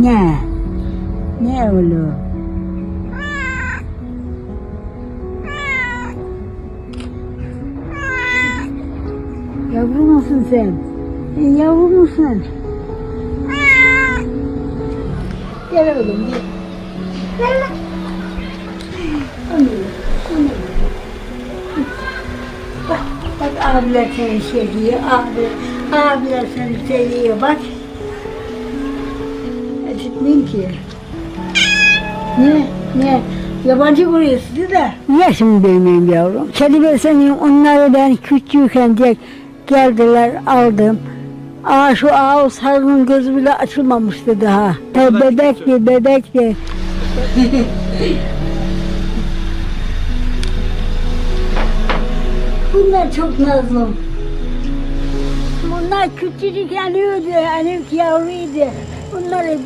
Ne? Ne oğlum? Yavru musun sen? E, yavru musun? Gel oğlum gel. Gel. Bak, bak abiler seni seviyor. Abi, abiler seni seviyor. Bak. Acıtmayayım ki. Ne? Ne? Yabancı kuruyorsun da. Niye şimdi bilmiyorum yavrum? Kedi ben senin onları ben küçükken diye geldiler aldım. Aa şu ağız sarının gözü bile açılmamıştı daha. E, bebekti bebekti. Bunlar çok nazlı. Bunlar küçücük yanıyordu, hani yavruydu. Bunları